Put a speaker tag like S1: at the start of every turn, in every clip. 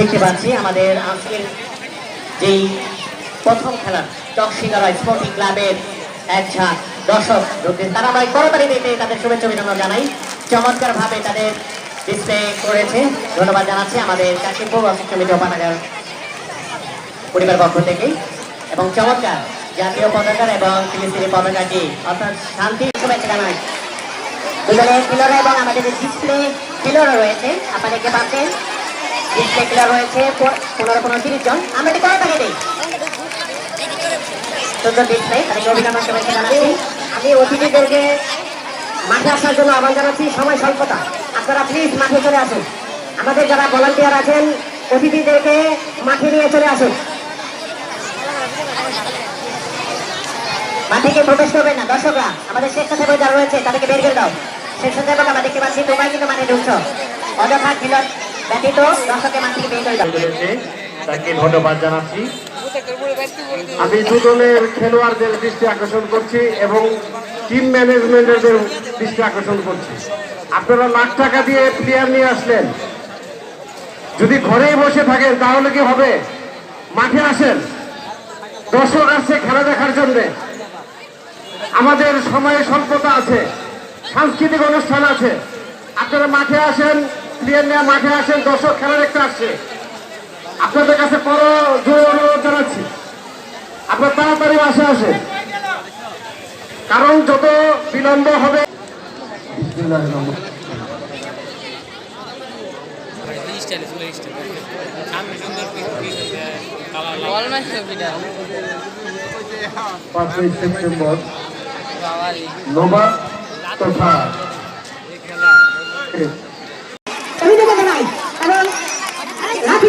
S1: দেখতে পাচ্ছি আমাদের আজকের যেই প্রথম খেলা চকশিঙ্গারা স্পোর্টিং ক্লাবের এক ঝাঁক দর্শক যোগদেন তারা আমরা করতালি দিতে তাদের শুভেচ্ছা অভিনন্দন জানাই। চমৎকার ভাবে তাদের ডিসপ্লে করেছে। ধন্যবাদ জানাচ্ছি আমাদের কাশিমপুর অফিস কমিটি উপানাগার পরিবার পক্ষ থেকে। এবং চমৎকার জাতীয় পতাকার এবং ফিলিস্তিনি পতাকাটি অর্থাৎ শান্তি শুভেচ্ছা জানাই। দুজনে খেলোয়াড় এবং আমাদের ডিসপ্লে খেলোয়াড় রয়েছে। আপনারা দেখতে পাচ্ছেন। রয়েছে পনেরো
S2: আমি অতিথিদেরকে মাঠে আসার জন্য জানাচ্ছি, সময় প্লিজ মাঠে চলে আসুন। আমাদের যারা ভলান্টিয়ার আছেন, অতিথিদেরকে মাঠে নিয়ে চলে আসুন।
S1: মাঠে গিয়ে প্রবেশ করবেন না, দর্শকরা, আমাদের স্বেচ্ছাসেবক যারা রয়েছে, তাদেরকে বের করে দাও। স্বেচ্ছাসেবক আমরা দেখতে পাচ্ছি তোমরা কিন্তু মাঠে ঢুকছো। অযথা খেলোয়াড় ব্যতীত দর্শকের মাঠ থেকে বের করে দাও।
S3: তাকে ধন্যবাদ জানাচ্ছি। আমি দুদলের খেলোয়াড়দের দৃষ্টি আকর্ষণ করছি এবং টিম ম্যানেজমেন্টের দৃষ্টি আকর্ষণ করছি। আপনারা লাখ টাকা দিয়ে প্লেয়ার নিয়ে আসলেন। যদি ঘরেই বসে থাকেন তাহলে কি হবে? মাঠে আসেন। দর্শক আসছে খেলা দেখার জন্য। আমাদের সময়ে স্বল্পতা আছে। সাংস্কৃতিক অনুষ্ঠান আছে। আপনারা মাঠে আসেন প্লেয়ার নিয়ে মাঠে আসেন দর্শক খেলা দেখতে আসছে। আপনাদের কাছে বড় জোর অনুরোধ জানাচ্ছি। আপনার তাড়াতাড়ি বাসে আসেন। কারণ যত বিলম্ব হবে পাঁচই সেপ্টেম্বর নোভা তথা
S2: অভিযোগ জানাই এবং লাঠি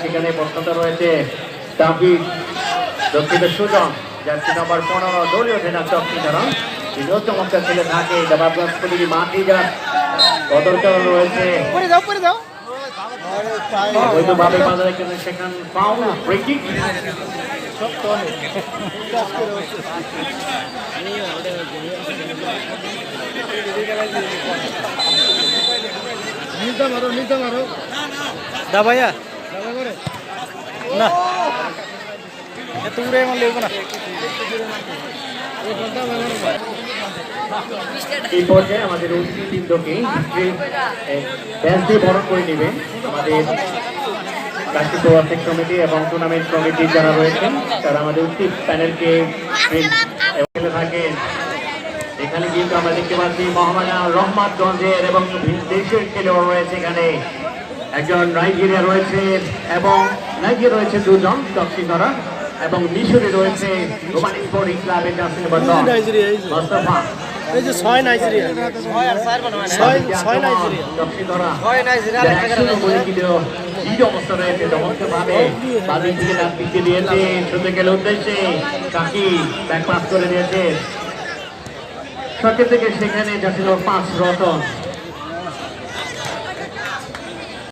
S3: সেখানে প্রশ্নত রয়েছে। দাবিদ দক্ষিণ সুজন জার্সি নাম্বার পনেরো দলীয় ট্রেনার চক্রীধারা তিনিও চমৎকার খেলে থাকে জবাবগঞ্জ প্রতিটি মাঠে যান কদরকার রয়েছে। অবৈধভাবে বাজারে কেন সেখান ফাউল ব্রেকিং
S4: দা ভাইয়া। না। এত উড়ে মারলে না।
S3: এই পর্যায়ে আমাদের অতিথিবৃন্দকে ব্যাচ দিয়ে বরণ করে নেবে আমাদের রাষ্ট্রীয় প্রবাসিক কমিটি এবং টুর্নামেন্ট কমিটি যারা রয়েছেন তারা আমাদের উচিত প্যানেলকে থাকেন। এখানে কিন্তু আমরা দেখতে পাচ্ছি মোহাম্মদ রহমাতগঞ্জের এবং দেশের খেলোয়াড় রয়েছে এখানে। একজন নাইজেরিয়া রয়েছে এবং নাইজেরিয়া রয়েছে দুজন দক্ষিণরা এবং মিশরে রয়েছে রোমান স্পোর্টিং ক্লাবের দশ। মোস্তফা।
S4: এই যে ছয় নাইজেরিয়া। ছয় ছয় নাইজেরিয়া। ছয় নাইজেরিয়া
S3: যারা একশো করে কিন্তু অবস্থা রয়েছে চমৎকারভাবে। বাদিক থেকে ডান দিকে দিয়েছে শুনতে গেলে উদ্দেশ্যে। কাকি ব্যাক পাস করে দিয়েছে। থেকে সেখানে যাচ্ছিল পাঁচ রতন।